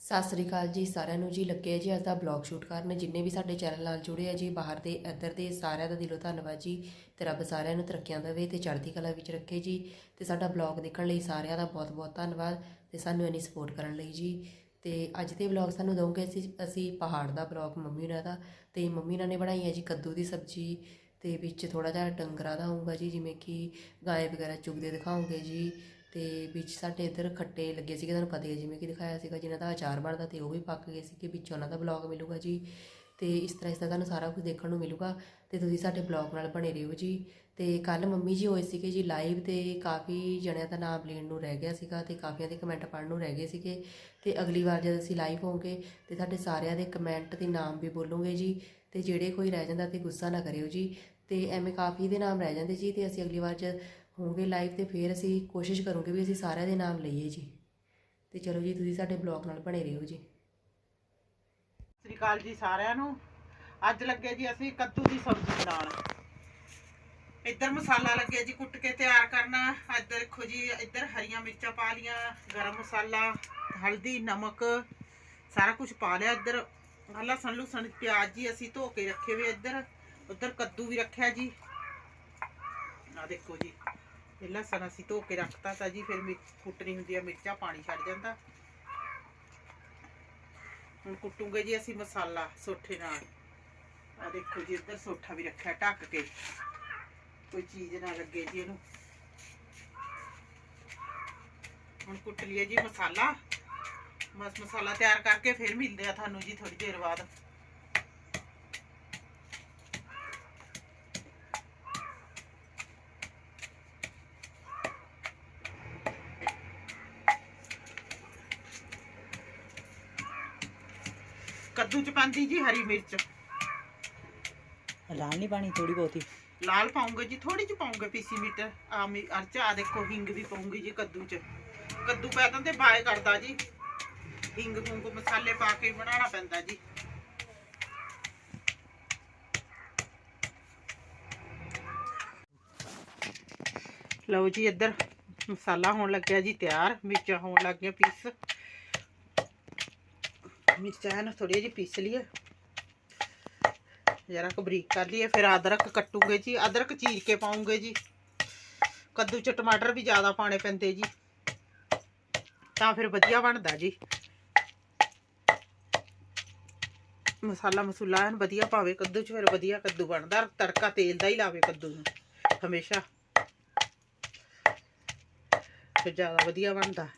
ਸਤਿ ਸ੍ਰੀ ਅਕਾਲ ਜੀ ਸਾਰਿਆਂ ਨੂੰ ਜੀ। ਲੱਗੇ ਜੀ ਅੱਜ ਦਾ ਬਲੌਗ ਸ਼ੂਟ ਕਰਨ। ਜਿੰਨੇ ਵੀ ਸਾਡੇ ਚੈਨਲ ਨਾਲ ਜੁੜੇ ਆ ਜੀ, ਬਾਹਰ ਦੇ, ਇੱਧਰ ਦੇ ਸਾਰਿਆਂ ਦਾ ਦਿਲੋਂ ਧੰਨਵਾਦ ਜੀ। ਤੇ ਰੱਬ ਸਾਰਿਆਂ ਨੂੰ ਤਰੱਕੀਆਂ ਦੇਵੇ ਤੇ ਚੜ੍ਹਦੀ ਕਲਾ ਵਿੱਚ ਰੱਖੇ ਜੀ। ਤੇ ਸਾਡਾ ਬਲੌਗ ਦੇਖਣ ਲਈ ਸਾਰਿਆਂ ਦਾ ਬਹੁਤ-ਬਹੁਤ ਧੰਨਵਾਦ ਤੇ ਸਾਨੂੰ ਇੰਨੀ ਸਪੋਰਟ ਕਰਨ ਲਈ ਜੀ। ਤੇ ਅੱਜ ਦੇ ਬਲੌਗ ਸਾਨੂੰ ਦਊਂਗੇ ਅਸੀਂ ਅਸੀਂ ਪਹਾੜ ਦਾ ਬਲੌਗ ਮੰਮੀ ਉਹਨਾਂ ਦਾ। ਤੇ ਮੰਮੀ ਉਹਨਾਂ ਨੇ ਬਣਾਈ ਹੈ ਜੀ ਕੱਦੂ ਦੀ ਸਬਜ਼ੀ। ਤੇ ਵਿੱਚ ਥੋੜਾ ਜਿਹਾ ਡੰਗਰਾ ਦਾ ਹੋਊਗਾ ਜੀ, ਜਿਵੇਂ ਕਿ ਗਾਏ ਵਗੈਰਾ ਚੁਗਦੇ ਦਿਖਾਉਂਗੇ ਜੀ। ਤੇ ਵਿੱਚ ਸਾਡੇ ਇੱਧਰ ਖੱਟੇ ਲੱਗੇ ਸੀਗੇ, ਤੁਹਾਨੂੰ ਪਤਾ ਹੀ ਹੈ, ਜਿਵੇਂ ਕਿ ਦਿਖਾਇਆ ਸੀਗਾ, ਜਿਨ੍ਹਾਂ ਦਾ ਅਚਾਰ ਬਣਦਾ ਤੇ ਉਹ ਵੀ ਪੱਕ ਗਏ ਸੀਗੇ, ਵਿੱਚ ਉਹਨਾਂ ਦਾ ਬਲੌਗ ਮਿਲੂਗਾ ਜੀ। ਤੇ ਇਸ ਤਰ੍ਹਾਂ ਇਸ ਤਰ੍ਹਾਂ ਤੁਹਾਨੂੰ ਸਾਰਾ ਕੁਝ ਦੇਖਣ ਨੂੰ ਮਿਲੂਗਾ ਤੇ ਤੁਸੀਂ ਸਾਡੇ ਬਲੌਗ ਨਾਲ ਬਣੇ ਰਹੋ ਜੀ। ਤੇ ਕੱਲ ਮੰਮੀ ਜੀ ਹੋਏ ਸੀਗੇ ਜੀ ਲਾਈਵ ਤੇ ਕਾਫੀ ਜਣਿਆਂ ਦਾ ਨਾਮ ਲੈਣ ਨੂੰ ਰਹਿ ਗਿਆ ਸੀਗਾ ਤੇ ਕਾਫੀਆਂ ਦੇ ਕਮੈਂਟ ਪੜ੍ਹਨ ਨੂੰ ਰਹਿ ਗਏ ਸੀਗੇ ਤੇ ਅਗਲੀ ਵਾਰ ਜਦ ਅਸੀਂ ਲਾਈਵ ਹੋਵਾਂਗੇ ਤੇ ਸਾਡੇ ਸਾਰਿਆਂ ਦੇ ਕਮੈਂਟ ਤੇ ਨਾਮ ਵੀ ਬੋਲੂਗੇ ਜੀ ਤੇ ਜਿਹੜੇ ਕੋਈ ਰਹਿ ਜਾਂਦਾ ਤੇ ਗੁੱਸਾ ਨਾ ਕਰਿਓ ਜੀ। ਤੇ ਐਵੇਂ ਕਾਫੀ ਦੇ ਨਾਮ ਰਹਿ ਜਾਂਦੇ ਜੀ ਤੇ ਅਸੀਂ ਅਗਲੀ ਵਾਰ ਜਦ ਹੋਵਾਂਗੇ ਲਾਈਵ ਤੇ ਫਿਰ ਅਸੀਂ ਕੋਸ਼ਿਸ਼ ਕਰੂੰਗੇ ਵੀ ਅਸੀਂ ਸਾਰਿਆਂ ਦੇ ਨਾਮ ਲਈਏ ਜੀ। ਤੇ ਚਲੋ ਜੀ, ਤੁਸੀਂ ਸਾਡੇ ਬਲੌਗ ਨਾਲ ਬਣੇ ਰਹੋ ਜੀ। ਸਤਿ ਸ੍ਰੀ ਅਕਾਲ ਜੀ ਸਾਰਿਆਂ ਨੂੰ। ਅੱਜ ਲੱਗੇ ਜੀ ਅਸੀਂ ਕੱਦੂ ਦੀ ਸਬਜ਼ੀ ਬਣਾਉਣ। ਇੱਧਰ ਮਸਾਲਾ ਲੱਗਿਆ ਜੀ ਕੁੱਟ ਕੇ ਤਿਆਰ ਕਰਨਾ। ਇੱਧਰ ਦੇਖੋ ਜੀ, ਇੱਧਰ ਹਰੀਆਂ ਮਿਰਚਾਂ ਪਾ ਲੀਆਂ ਗਰਮ ਮਸਾਲਾ, ਹਲਦੀ, ਨਮਕ, ਸਾਰਾ ਕੁਝ ਪਾ ਲਿਆ ਇੱਧਰ। ਲਸਣ ਲੁਸਣ, ਪਿਆਜ਼ ਜੀ ਅਸੀਂ ਧੋ ਕੇ ਰੱਖੇ ਹੋਏ ਇੱਧਰ। ਉੱਧਰ ਕੱਦੂ ਵੀ ਰੱਖਿਆ ਜੀ। ਆ ਦੇਖੋ ਜੀ। ਇਹ ਲਸਣ ਅਸੀਂ ਧੋ ਕੇ ਰੱਖਤਾ ਤਾਂ ਜੀ, ਫਿਰ ਮਿਰਚ ਕੁੱਟਣੀ ਹੁੰਦੀ ਆ, ਮਿਰਚਾਂ ਪਾਣੀ ਛੱਡ ਜਾਂਦਾ। ਹੁਣ ਕੁੱਟੂਗੇ ਜੀ ਅਸੀਂ ਮਸਾਲਾ ਸੋਠੇ ਨਾਲ। ਆ ਦੇਖੋ ਜੀ, ਇੱਧਰ ਸੋਠਾ ਵੀ ਰੱਖਿਆ ਢੱਕ ਕੇ। ਕੋਈ ਚੀਜ਼ ਨਾ ਲੱਗੇ ਜੀ ਇਹਨੂੰ। ਹੁਣ ਕੁੱਟ ਲਈਏ ਜੀ ਮਸਾਲਾ। ਮਸ, ਮਸਾਲਾ ਤਿਆਰ ਕਰਕੇ ਫਿਰ ਮਿਲਦੇ ਆ ਤੁਹਾਨੂੰ ਜੀ ਥੋੜੀ ਦੇਰ ਬਾਅਦ। ਕੱਦੂ ਚ ਪਾਉਂਦੀ ਜੀ ਹਰੀ ਮਿਰਚ। ਲਾਲ ਨਹੀਂ ਪਾਣੀ ਥੋੜੀ ਬਹੁਤੀ। ਲਾਲ ਪਾਉਂਗੇ ਜੀ ਥੋੜੀ ਜਿਹੀ ਪਾਉਂਗੇ ਪੀਸੀ ਮਿਰਚ ਆ ਮੀ ਅਰਚ ਆ ਦੇਖੋ ਹਿੰਗ ਵੀ ਪਾਉਂਗੀ ਜੀ ਕੱਦੂ ਚ। ਕੱਦੂ ਪੈਦਾਂ ਤੇ ਬਾਏ ਕਰਦਾ ਜੀ। ਹਿੰਗ ਹੁੰਗ ਮਸਾਲੇ ਪਾ ਕੇ ਬਣਾਉਣਾ ਪੈਂਦਾ ਜੀ। ਲਓ ਜੀ ਇੱਧਰ ਮਸਾਲਾ ਹੋਣ ਲੱਗਿਆ ਜੀ ਤਿਆਰ। ਮਿਰਚਾਂ ਹੋਣ ਲੱਗ ਗਈਆਂ ਪੀਸ। ਮਿਰਚਾਂ ਨੂੰ ਥੋੜੀ ਜਿਹੀ ਪੀਸ ਲਈਏ। ਜਰਾ ਕੁ ਬਰੀਕ ਕਰ ਲਈਏ, ਫਿਰ ਅਦਰਕ ਕੱਟੂਗੇ ਜੀ, ਅਦਰਕ ਚੀਰ ਕੇ ਪਾਉਂਗੇ ਜੀ। ਕੱਦੂ ਚ ਟਮਾਟਰ ਵੀ ਜ਼ਿਆਦਾ ਪਾਣੇ ਪੈਂਦੇ ਜੀ। ਤਾਂ ਫਿਰ ਵਧੀਆ ਬਣਦਾ ਜੀ। ਮਸਾਲਾ ਮਸੂਲਾ ਐਨ ਵਧੀਆ ਪਾਵੇ ਕੱਦੂ ਚ, ਫਿਰ ਵਧੀਆ ਕੱਦੂ ਬਣਦਾ। ਤੜਕਾ ਤੇਲ ਦਾ ਹੀ ਲਾਵੇ ਕੱਦੂ ਨੂੰ, ਹਮੇਸ਼ਾ। ਫਿਰ ਜ਼ਿਆਦਾ ਵਧੀਆ ਬਣਦਾ।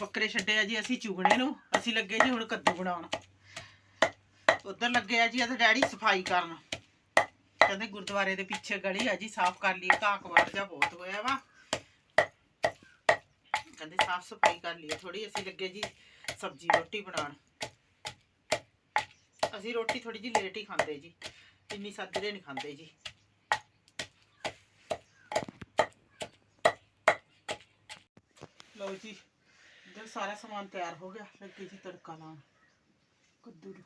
ਬੱਕਰੇ ਛੱਡੇ ਆ ਜੀ ਅਸੀਂ ਚੁਗਣੇ ਨੂੰ। ਅਸੀਂ ਲੱਗੇ ਜੀ ਹੁਣ ਕੱਦੂ ਬਣਾਉਣ। ਉਧਰ ਲੱਗੇ ਆ ਜੀ ਇਹਦੇ ਡੈਡੀ ਸਫ਼ਾਈ ਕਰਨ। ਕਹਿੰਦੇ ਗੁਰਦੁਆਰੇ ਦੇ ਪਿੱਛੇ ਗਲੀ ਆ ਜੀ, ਸਾਫ਼ ਕਰ ਲਈ ਘਾਹ ਕਵਾੜ ਜਿਹਾ ਬਹੁਤ ਹੋਇਆ ਵਾ। ਕਹਿੰਦੇ ਸਾਫ਼ ਸਫ਼ਾਈ ਕਰ ਲਈ ਥੋੜੀ ਅਸੀਂ ਲੱਗੇ ਜੀ ਸਬਜ਼ੀ ਰੋਟੀ ਬਣਾਉਣ। ਅਸੀਂ ਰੋਟੀ ਥੋੜੀ ਜੀ ਲੇਟ ਹੀ ਖਾਂਦੇ ਜੀ, ਇੰਨੀ ਸੱਜਰੇ ਨਹੀਂ ਖਾਂਦੇ ਜੀ। ਲਓ ਜੀ ਇਧਰ ਸਾਰਾ ਸਮਾਨ ਤਿਆਰ ਹੋ ਗਿਆ ਲੱਗੇ ਜੀ ਤੜਕਾ ਲਾਉਣ ਕੱਦੂ ਨੂੰ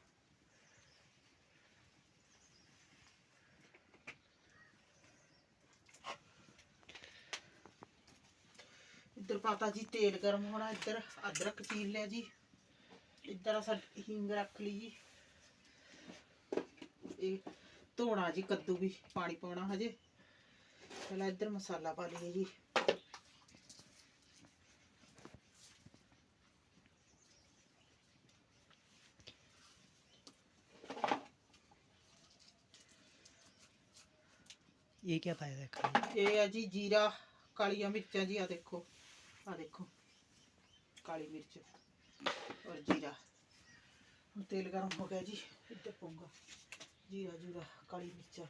ਇੱਧਰ ਪਾਤਾ ਜੀ ਤੇਲ ਗਰਮ ਹੋਣਾ ਇੱਧਰ ਅਦਰਕ ਚੀਰ ਲਿਆ ਜੀ ਇੱਧਰ ਅਸਾਂ ਹਿੰਗ ਰੱਖ ਲਈ ਜੀ ਇਹ ਧੋਣਾ ਜੀ ਕੱਦੂ ਵੀ ਪਾਣੀ ਪਾਉਣਾ ਹਜੇ ਪਹਿਲਾਂ ਇੱਧਰ ਮਸਾਲਾ ਪਾ ਲਈਏ ਜੀ ਇਹ ਕੀ ਪਾਇਆ ਇਹ ਆ ਜੀ ਜੀਰਾ, ਕਾਲੀਆਂ ਮਿਰਚਾਂ ਜੀ ਆ ਦੇਖੋ ਆ ਦੇਖੋ, ਕਾਲੀ ਮਿਰਚ ਔਰ ਜੀਰਾ। ਹੁਣ ਤੇਲ ਗਰਮ ਹੋ ਗਿਆ ਜੀ, ਇੱਧਰ ਪਾਉਂਗਾ। ਜੀਰਾ, ਜੂਰਾ, ਕਾਲੀ ਮਿਰਚਾਂ।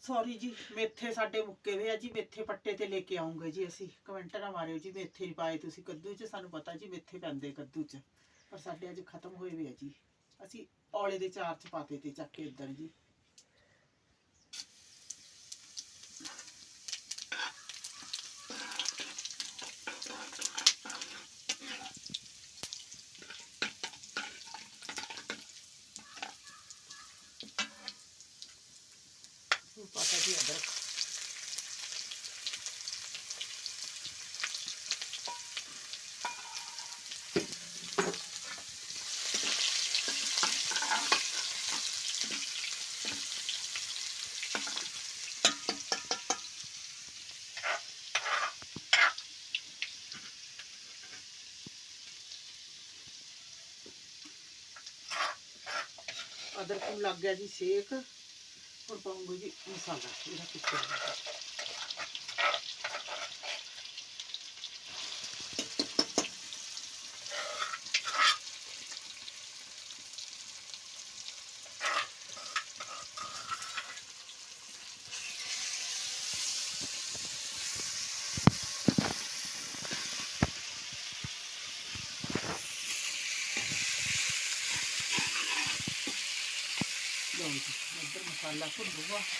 ਸੌਰੀ ਜੀ, ਮੇਥੇ ਸਾਡੇ ਮੁੱਕੇ ਹੋਏ ਆ ਜੀ, ਮੇਥੇ ਪੱਟੇ ਤੇ ਲੈ ਕੇ ਆਉਂਗੇ ਜੀ ਅਸੀਂ। ਕਮੈਂਟ ਨਾ ਮਾਰਿਓ ਜੀ, ਮੇਥੇ ਨਹੀਂ ਪਾਏ ਤੁਸੀਂ। ਕੱਦੂ 'ਚ ਸਾਨੂੰ ਪਤਾ ਜੀ, ਮੇਥੇ ਪੈਂਦੇ ਕੱਦੂ 'ਚ। ਪਰ ਸਾਡੇ ਅੱਜ ਖਤਮ ਹੋਏ ਹੋਏ ਆ ਜੀ। ਅਸੀਂ ਔਲੇ ਦੇ ਚਾਰ 'ਚ ਪਾਤੇ ਤੇ ਚੱਕ ਕੇ ਇੱਧਰ ਜੀ ਹੁਣ ਪਾਤਾ ਜੀ ਅਦਰਕ ਅਦਰਕ ਨੂੰ ਲੱਗ ਗਿਆ ਜੀ ਸੇਕ। ਹੁਣ ਪਾਉਂਗੇ ਜੀ ਮਸਾਲਾ ਇਹਦਾ ਪਿੱਛੇ। ਇੱਧਰ ਮਸਾਲਾ ਭੁੰਨੂਗਾ ਮਸਾਲਾ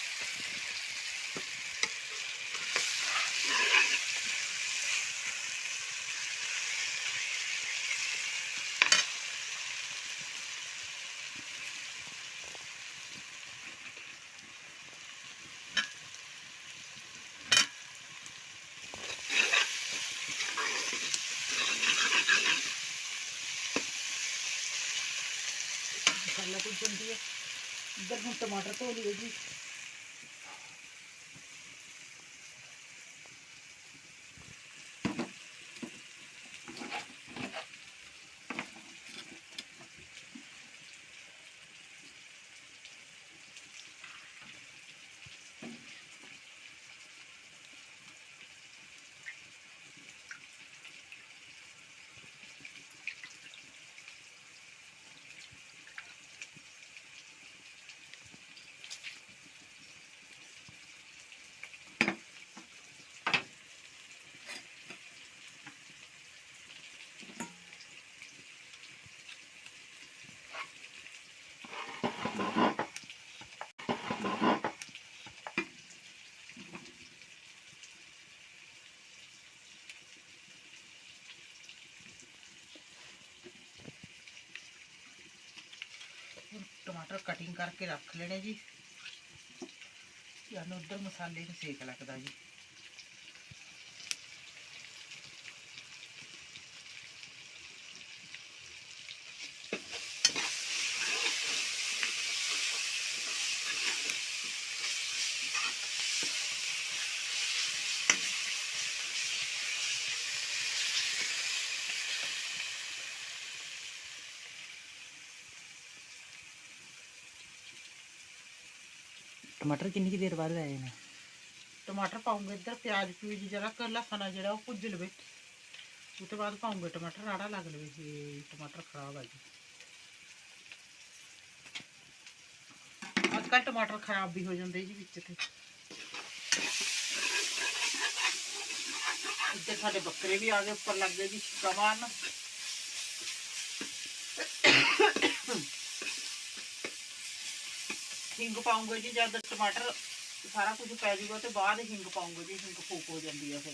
ਹੁਣ ਟਮਾਟਰ ਧੋ ਲਈਏ ਜੀ। ਟਮਾਟਰ ਕਟਿੰਗ ਕਰਕੇ ਰੱਖ ਲੈਣੇ ਜੀ। ਸਾਨੂੰ ਉਧਰ ਮਸਾਲੇ ਨੂੰ ਸੇਕ ਲੱਗਦਾ ਜੀ। ਟਮਾਟਰ ਕਿੰਨੀ ਕੁ ਦੇਰ ਬਾਅਦ ਆਏ ਨੇ ਟਮਾਟਰ ਪਾਉਂਗੇ ਇੱਧਰ, ਪਿਆਜ਼ ਪਿਊਜ਼ ਜਰਾ ਕਰ ਲਸਣ ਆ ਜਿਹੜਾ ਉਹ ਭੁੱਜ ਲਵੇ। ਉਹ ਤੋਂ ਬਾਅਦ ਪਾਉਂਗੇ ਟਮਾਟਰ, ਰਾੜਾ ਲੱਗ ਲਵੇ ਜੀ ਟਮਾਟਰ ਖਰਾਬ ਆ ਜੀ। ਅੱਜ ਕੱਲ੍ਹ ਟਮਾਟਰ ਖਰਾਬ ਵੀ ਹੋ ਜਾਂਦੇ ਜੀ ਵਿੱਚ ਤੇ। ਇੱਧਰ ਸਾਡੇ ਬੱਕਰੇ ਵੀ ਆ ਗਏ, ਉੱਪਰ ਲੱਗ ਗਏ ਜੀ ਛਿੱਕਾ ਮਾਰਨ। ਹਿੰਗ ਪਾਉਂਗੇ ਜੀ ਜਦ ਟਮਾਟਰ ਸਾਰਾ ਕੁਝ ਪੈ ਜਾਊਗਾ ਤੇ ਬਾਅਦ ਹਿੰਗ ਪਾਉਂਗੇ ਜੀ, ਹਿੰਗ ਫੂਕ ਹੋ ਜਾਂਦੀ ਆ ਫਿਰ।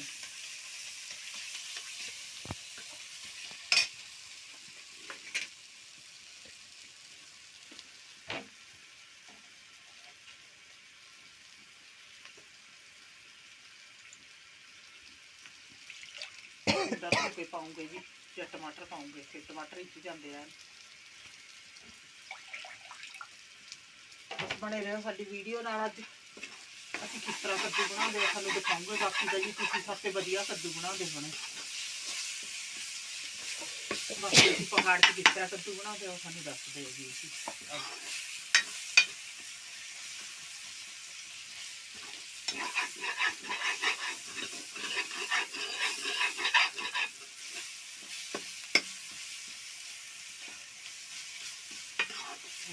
ਦਸ ਕੇ ਪਾਉਂਗੇ ਜੀ, ਜਾਂ ਟਮਾਟਰ ਪਾਉਂਗੇ, ਫਿਰ ਟਮਾਟਰ ਹੀ ਜਾਂਦੇ ਆ। ਬਣੇ ਰਹੋ ਸਾਡੀ ਵੀਡੀਓ ਨਾਲ ਅੱਜ। ਅਸੀਂ ਕਿਸ ਤਰ੍ਹਾਂ ਕੱਦੂ ਬਣਾਉਂਦੇ ਆ ਤੁਹਾਨੂੰ ਦਿਖਾਉਂਗੇ ਬਾਕੀ ਦਾ ਜੀ, ਤੁਸੀਂ ਸਭ ਤੋਂ ਵਧੀਆ ਕੱਦੂ ਬਣਾਉਂਦੇ ਹੋਣੇ। ਬਾਕੀ ਅਸੀਂ ਪਹਾੜ 'ਚ ਕਿਸ ਤਰ੍ਹਾਂ ਕੱਦੂ ਬਣਾਉਂਦੇ ਆ ਸਾਨੂੰ ਦੱਸ ਦਿਓ ਜੀ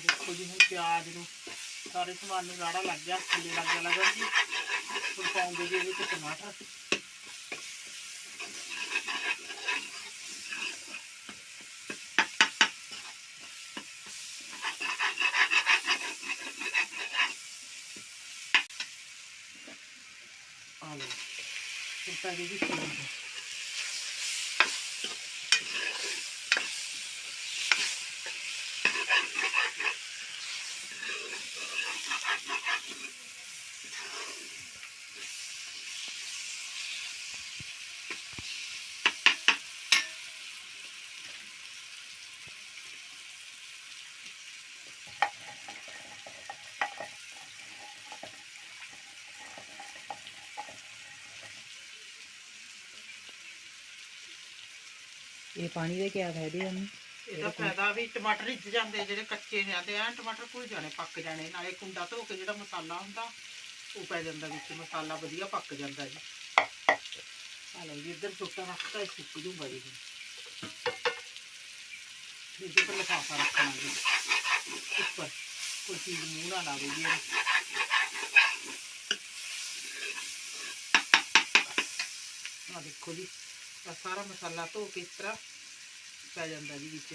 ਦੇਖੋ ਜੀ, ਹੁਣ ਪਿਆਜ਼ ਨੂੰ ਸਾਰੇ ਸਮਾਨ ਨੂੰ ਰਾੜਾ ਲੱਗ ਗਿਆ, ਥੱਲੇ ਲੱਗ ਗਿਆ ਲਗਾ ਜੀ। ਹੁਣ ਪਾਉਂਗੇ ਜੀ ਇਹਦੇ ਵਿੱਚ ਟਮਾਟਰ। ਆ ਲਓ। ਫਿਰ ਪੈ ਜੀ ਟਮਾਟਰ ਇਹ ਪਾਣੀ ਦੇ ਕੀ ਫਾਇਦੇ ਹਨ ਇਹਦਾ ਫਾਇਦਾ ਵੀ ਟਮਾਟਰ ਰਿੱਝ ਜਾਂਦੇ ਜਿਹੜੇ ਕੱਚੇ ਜਾਂਦੇ ਆ ਟਮਾਟਰ ਘੁਲ ਜਾਣੇ ਪੱਕ ਜਾਣੇ, ਨਾਲੇ ਕੁੰਡਾ ਧੋ ਕੇ ਜਿਹੜਾ ਮਸਾਲਾ ਹੁੰਦਾ, ਉਹ ਪੈ ਜਾਂਦਾ ਵਿੱਚ, ਮਸਾਲਾ ਵਧੀਆ ਪੱਕ ਜਾਂਦਾ ਜੀ। ਆ ਲਓ ਜੀ, ਇੱਧਰ ਸੁੱਕਾ ਰੱਖਤਾ, ਇਹ ਸੁੱਕ ਜੂਗਾ ਜੀ। ਇਹਦੇ ਪਰ ਲਿਫਾਫਾ ਰੱਖਣਾ ਜੀ। ਉੱਪਰ, ਕੋਈ ਚੀਜ਼ ਮੂੰਹ ਨਾ ਲਾਵੇ ਜੀ ਆ ਦੇਖੋ ਜੀ ਸਾਰਾ ਮਸਾਲਾ ਧੋ ਕੇ ਇਸ ਤਰ੍ਹਾਂ ਪੈ ਜਾਂਦਾ ਜੀ ਵਿੱਚ।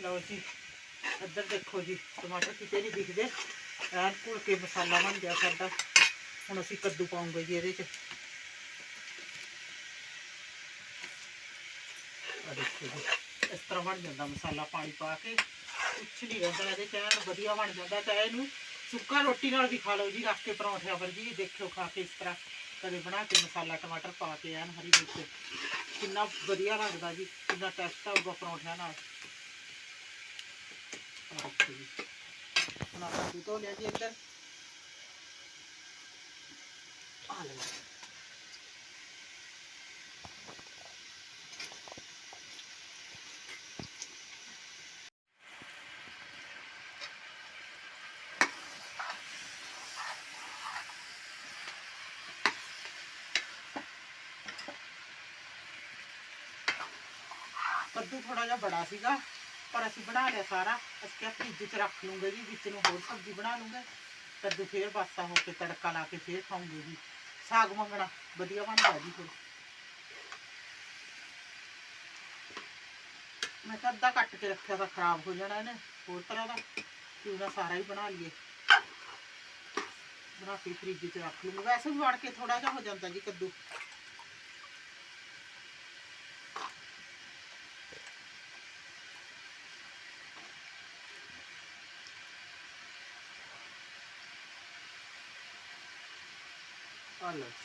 ਲਓ ਜੀ, ਇੱਧਰ ਦੇਖੋ ਜੀ, ਟਮਾਟਰ ਕਿਤੇ ਨਹੀਂ ਦਿਖਦੇ। ਐਨ ਘੁਲ ਕੇ ਮਸਾਲਾ ਬਣ ਗਿਆ ਸਾਡਾ। ਹੁਣ ਅਸੀਂ ਕੱਦੂ ਪਾਉਂਗੇ ਜੀ ਇਹਦੇ 'ਚ। ਆ ਦੇਖੋ ਜੀ, ਇਸ ਤਰ੍ਹਾਂ ਬਣ ਜਾਂਦਾ ਮਸਾਲਾ ਪਾਣੀ ਪਾ ਕੇ। ਕੁਛ ਨਹੀਂ ਰਹਿੰਦਾ ਇਹਦੇ 'ਚ, ਐਨ ਵਧੀਆ ਬਣ ਜਾਂਦਾ ਚਾਹੇ ਇਹਨੂੰ ਸੁੱਕਾ ਰੋਟੀ ਨਾਲ ਵੀ ਖਾ ਲਓ ਜੀ, ਰੱਖ ਕੇ ਪਰੌਂਠਿਆਂ ਪਰ ਜੀ ਦੇਖਿਓ ਖਾ ਕੇ ਇਸ ਤਰ੍ਹਾਂ। ਕਦੇ ਬਣਾ ਕੇ ਮਸਾਲਾ ਟਮਾਟਰ ਪਾ ਕੇ ਐਨ ਹਰੀ ਮਿਰਚ। ਕਿੰਨਾ ਵਧੀਆ ਲੱਗਦਾ ਜੀ, ਕਿੰਨਾ ਟੈਸਟ ਆਊਗਾ ਪਰੌਂਠਿਆਂ ਨਾਲ। ਜੀ। ਹੁਣ ਆਪਾਂ ਦੁੱਧ ਲਿਆ ਜੀ ਇੱਧਰ? ਆ ਲਓ। ਕੱਦੂ ਥੋੜਾ ਜਿਹਾ ਬੜਾ ਸੀਗਾ, ਪਰ ਅਸੀਂ ਬਣਾ ਲਿਆ ਸਾਰਾ। ਅਸੀਂ ਕਿਹਾ ਫ੍ਰਿਜ 'ਚ ਰੱਖ ਲੂੰਗੇ ਜੀ, ਵਿੱਚ ਨੂੰ ਹੋਰ ਸਬਜ਼ੀ ਬਣਾ ਲੂੰਗੇ। ਕੱਦੂ ਫੇਰ ਬਾਸਾ ਹੋ ਕੇ ਤੜਕਾ ਲਾ ਕੇ ਫੇਰ ਖਾਉਂਗੇ ਜੀ। ਸਾਗ ਮੰਗਣਾ, ਵਧੀਆ ਬਣਦਾ ਜੀ ਫਿਰ। ਮੈਂ ਤਾਂ ਅੱਧਾ ਕੱਟ ਕੇ ਰੱਖਿਆ ਤਾਂ ਖਰਾਬ ਹੋ ਜਾਣਾ ਇਹਨੇ, ਹੋਰ ਤਰ੍ਹਾਂ ਦਾ। ਕਿਉਂ ਨਾ ਸਾਰਾ ਹੀ ਬਣਾ ਲਈਏ। ਬਣਾ ਕੇ ਫ੍ਰਿਜ 'ਚ ਰੱਖ ਲੂੰਗੇ। ਵੈਸੇ ਵੀ ਵੜ ਕੇ ਥੋੜਾ ਜਿਹਾ ਹੋ ਜਾਂਦਾ ਜੀ ਕੱਦੂ। Alas.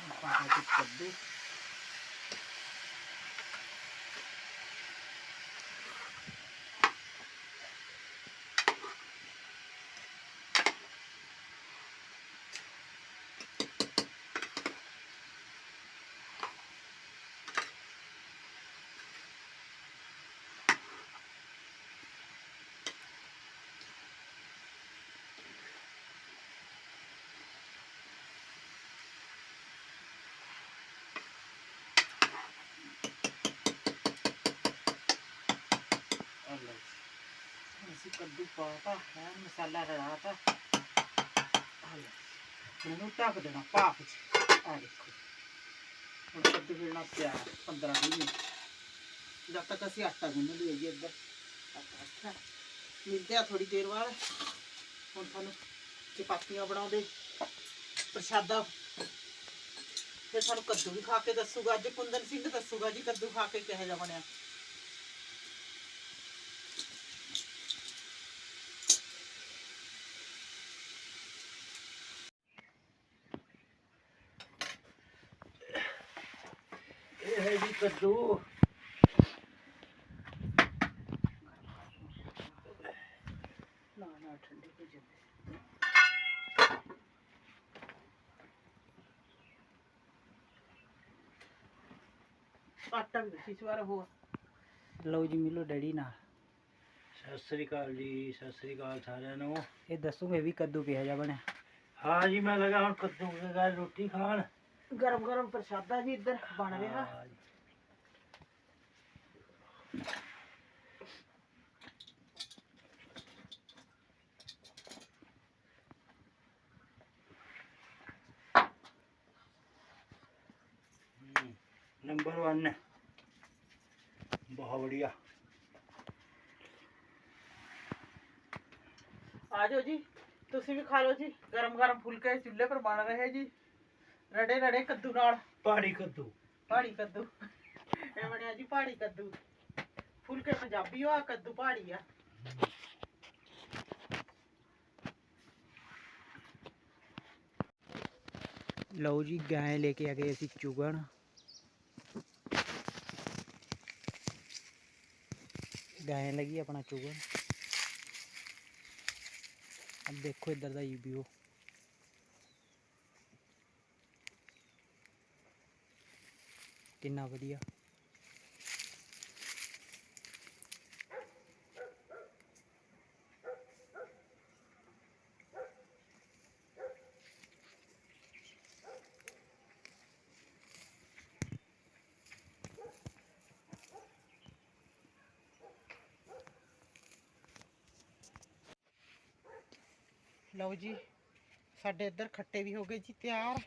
Ang pangagit ka doon. ਕੱਦੂ ਪਾਤਾ, ਹੈ, ਮਸਾਲਾ ਰਲਾਤਾ। ਇਹਨੂੰ ਢੱਕ ਦੇਣਾ ਭਾਫ ਚ। ਆ ਦੇਖੋ। ਹੁਣ ਕੱਦੂ ਫਿਰਨਾ ਤਿਆਰ 15 ਵੀਹ ਮਿੰਟ। ਜਦ ਤੱਕ ਅਸੀਂ ਆਟਾ ਗੁੰਨ ਲਈਏ ਜੀ ਇੱਧਰ। ਆਟਾ ਅੱਛਾ ਮਿਲਦੇ ਆ ਥੋੜੀ ਦੇਰ ਬਾਅਦ। ਹੁਣ ਤੁਹਾਨੂੰ ਚਪਾਤੀਆਂ ਬਣਾਉਂਦੇ। ਪ੍ਰਸ਼ਾਦਾ। ਫਿਰ ਸਾਨੂੰ ਕੱਦੂ ਵੀ ਖਾ ਕੇ ਦੱਸੂਗਾ। ਅੱਜ ਕੁੰਦਨ ਸਿੰਘ ਦੱਸੂਗਾ ਜੀ ਕੱਦੂ ਖਾ ਕੇ ਕਿਹੋ ਜਿਹਾ ਬਣਿਆ ਇਹ ਹੈ ਜੀ ਕੱਦੂ। ਨਾ ਨਾ ਠੰਡੀ ਹੋ ਜਾਂਦੀ ਆਟਾ ਵੀ ਸੀ ਸਵਾਰ ਹੋ ਲਓ ਜੀ ਮਿਲੋ ਡੈਡੀ ਨਾਲ। ਸਤਿ ਸ੍ਰੀ ਅਕਾਲ ਜੀ ਸਤਿ ਸ੍ਰੀ ਅਕਾਲ ਸਾਰਿਆਂ ਨੂੰ। ਇਹ ਦੱਸੂਗੇ ਵੀ ਕੱਦੂ ਕਿਹੋ ਜਿਹਾ ਬਣਿਆ। ਹਾਂ ਜੀ ਮੈਂ ਲਗਾ ਹੁਣ ਕੱਦੂ ਨਾਲ ਰੋਟੀ ਖਾਣ। ਗਰਮ ਗਰਮ ਪ੍ਰਸ਼ਾਦਾ ਜੀ ਇੱਧਰ ਬਣ ਰਿਹਾ। ਨੰਬਰ 1 ਬਹੁਤ ਵਧੀਆ। ਆ ਜਾਓ ਜੀ ਤੁਸੀਂ ਵੀ ਖਾ ਲਓ ਜੀ। ਗਰਮ ਗਰਮ ਫੁਲਕੇ ਚੁੱਲ੍ਹੇ ਪਰ ਬਣ ਰਹੇ ਜੀ। ਰੜੇ ਰੜੇ ਕੱਦੂ ਨਾਲ। ਪਹਾੜੀ ਕੱਦੂ। ਪਹਾੜੀ ਕੱਦੂ। ਇਹ ਬਣਿਆ ਜੀ ਪਹਾੜੀ ਕੱਦੂ। ਫੁਲਕੇ ਪੰਜਾਬੀ ਆ ਕੱਦੂ ਪਹਾੜੀ ਆ। ਲਓ ਜੀ ਗਾਂ ਲੈ ਕੇ ਆ ਗਏ ਅਸੀਂ ਚੁਗਣ। ਗਾਇਨ ਲੱਗੀ ਆਪਣਾ ਚੂਗਨ अब देखो इधर का व्यू किन्ना बढ़िया ਲਓ ਜੀ ਸਾਡੇ ਇੱਧਰ ਖੱਟੇ ਵੀ ਹੋ ਗਏ ਜੀ ਤਿਆਰ।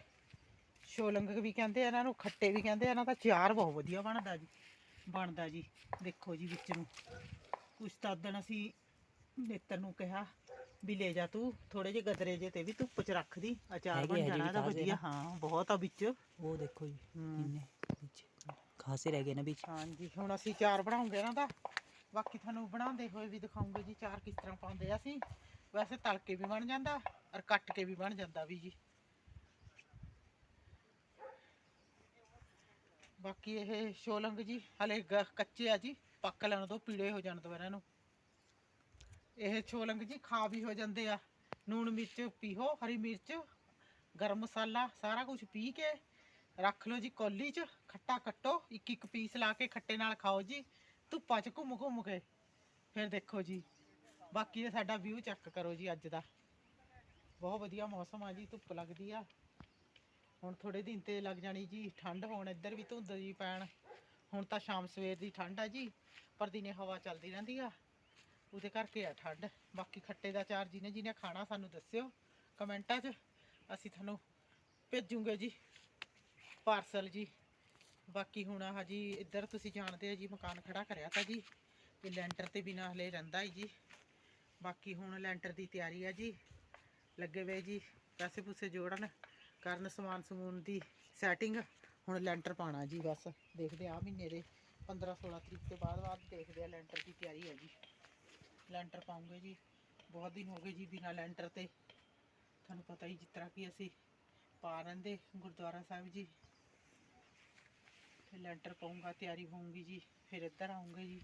ਸ਼ੋਲੰਗ ਵੀ ਕਹਿੰਦੇ ਆ ਇਹਨਾਂ ਨੂੰ ਖੱਟੇ ਵੀ ਕਹਿੰਦੇ ਆ ਇਹਨਾਂ ਦਾ ਚਾਰ ਬਹੁਤ ਵਧੀਆ ਬਣਦਾ ਜੀ ਬਣਦਾ ਜੀ। ਦੇਖੋ ਜੀ ਵਿੱਚ ਨੂੰ। ਕੁਛ ਤਾਂ ਦਿਨ ਅਸੀਂ ਨੇਤਰ ਨੂੰ ਕਿਹਾ ਵੀ ਲੈ ਜਾ ਤੂੰ ਥੋੜੇ ਜਿਹੇ ਗਦਰੇ ਜੇ ਤੇ ਵੀ ਧੁੱਪ 'ਚ ਰੱਖ ਦੀ ਅਚਾਰ ਹੈਗੇ ਬਣ ਆ ਜੀ ਜਾਣਾ ਇਹਦਾ ਵਧੀਆ। ਹਾਂ ਬਹੁਤ ਆ ਵਿੱਚ। ਉਹ ਦੇਖੋ ਜੀ ਹੂੰ। ਇੰਨੇ ਵਿੱਚ। ਖਾਸੇ ਰਹਿ ਗਏ ਨਾ ਵਿੱਚ। ਹਾਂਜੀ ਹੁਣ ਅਸੀਂ ਚਾਰ ਬਣਾਉਂਗੇ ਇਹਨਾਂ ਦਾ। ਬਾਕੀ ਤੁਹਾਨੂੰ ਬਣਾਉਂਦੇ ਹੋਏ ਵੀ ਦਿਖਾਉਂਗੇ ਜੀ ਚਾਰ ਕਿਸ ਤਰ੍ਹਾਂ ਪਾਉਂਦੇ ਆ ਅਸੀਂ। ਵੈਸੇ ਤਲ ਕੇ ਵੀ ਬਣ ਜਾਂਦਾ ਔਰ ਕੱਟ ਕੇ ਵੀ ਬਣ ਜਾਂਦਾ ਵੀ ਜੀ। ਬਾਕੀ ਇਹ ਸ਼ੋਲੰਗ ਜੀ, ਹਲੇ ਗ- ਕੱਚੇ ਆ ਜੀ, ਪੱਕ ਲੈਣ ਤੋਂ ਪੀਲੇ ਹੋ ਜਾਣ ਤੋਂ ਇਹਨਾਂ। ਨੂੰ ਇਹ ਛੋਲੰਗ ਜੀ ਖਾ ਵੀ ਹੋ ਜਾਂਦੇ ਆ। ਨੂਣ ਮਿਰਚ ਪੀਹੋ, ਹਰੀ ਮਿਰਚ, ਗਰਮ ਮਸਾਲਾ, ਸਾਰਾ ਕੁਝ ਪੀ ਕੇ ਰੱਖ ਲਓ ਜੀ ਕੋਲੀ 'ਚ, ਖੱਟਾ ਕੱਟੋ ਇੱਕ ਇੱਕ ਪੀਸ ਲਾ ਕੇ ਖੱਟੇ ਨਾਲ ਖਾਓ ਜੀ। ਧੁੱਪਾਂ 'ਚ ਘੁੰਮ ਘੁੰਮ ਕੇ। ਫਿਰ ਦੇਖੋ ਜੀ। ਬਾਕੀ ਇਹ ਸਾਡਾ ਵਿਊ ਚੈੱਕ ਕਰੋ ਜੀ ਅੱਜ ਦਾ। ਬਹੁਤ ਵਧੀਆ ਮੌਸਮ ਆ ਜੀ, ਧੁੱਪ ਲੱਗਦੀ ਆ। ਹੁਣ ਥੋੜੇ ਦਿਨ ਤੇ ਲੱਗ ਜਾਣੀ ਜੀ, ਠੰਡ ਹੋਣ, ਇੱਧਰ ਵੀ ਧੁੰਦ ਜੀ ਪੈਣ। ਹੁਣ ਤਾਂ ਸ਼ਾਮ ਸਵੇਰ ਦੀ ਠੰਡ ਆ ਜੀ, ਪਰ ਦਿਨੇ ਹਵਾ ਚੱਲਦੀ ਰਹਿੰਦੀ ਆ। ਉਹਦੇ ਕਰਕੇ ਆ ਠੰਡ। ਬਾਕੀ ਖੱਟੇ ਦਾ ਚਾਰ ਜਿਹਨੇ ਜਿਹਨੇ ਖਾਣਾ ਸਾਨੂੰ ਦੱਸਿਓ ਕਮੈਂਟਾਂ 'ਚ। ਅਸੀਂ ਤੁਹਾਨੂੰ ਭੇਜੂਗੇ ਜੀ, ਪਾਰਸਲ ਜੀ। ਬਾਕੀ ਹੁਣ ਆਹ ਜੀ, ਇੱਧਰ ਤੁਸੀਂ ਜਾਣਦੇ ਆ ਜੀ, ਮਕਾਨ ਖੜਾ ਕਰਿਆ ਤਾਂ ਜੀ। ਇਹ ਲੈਂਟਰ ਤੇ ਬਿਨਾ ਹਲੇ ਰਹਿੰਦਾ ਹੀ ਜੀ। ਬਾਕੀ ਹੁਣ ਲੈਂਟਰ ਦੀ ਤਿਆਰੀ ਆ ਜੀ। ਲੱਗੇ ਵੇ ਜੀ ਪੈਸੇ ਪੂਸੇ ਜੋੜਨ ਕਰਨ ਸਮਾਨ ਸਮੂਨ ਦੀ ਸੈਟਿੰਗ ਹੁਣ ਲੈਂਟਰ ਪਾਣਾ ਜੀ ਬਸ। ਦੇਖਦੇ ਆ ਮਹੀਨੇ ਦੇ 15 16 ਤਰੀਕ ਤੋਂ ਬਾਅਦ ਬਾਅਦ ਦੇਖਦੇ ਆ ਲੈਂਟਰ ਦੀ ਤਿਆਰੀ ਹੈ ਜੀ। ਲੈਂਟਰ ਪਾਉਂਗੇ ਜੀ। ਬਹੁਤ ਦਿਨ ਹੋ ਗਏ ਜੀ ਬਿਨਾ ਲੈਂਟਰ ਤੇ। ਤੁਹਾਨੂੰ ਪਤਾ ਹੀ ਜਿਸ ਤਰ੍ਹਾਂ ਕਿ ਅਸੀਂ ਪਾ ਰਹਿੰਦੇ ਗੁਰਦੁਆਰਾ ਸਾਹਿਬ ਜੀ। ਫਿਰ ਲੈਂਟਰ ਪਾਉਂਗਾ ਤਿਆਰੀ ਹੋਊਗੀ ਜੀ। ਫਿਰ ਇੱਧਰ ਆਉਂਗੇ ਜੀ।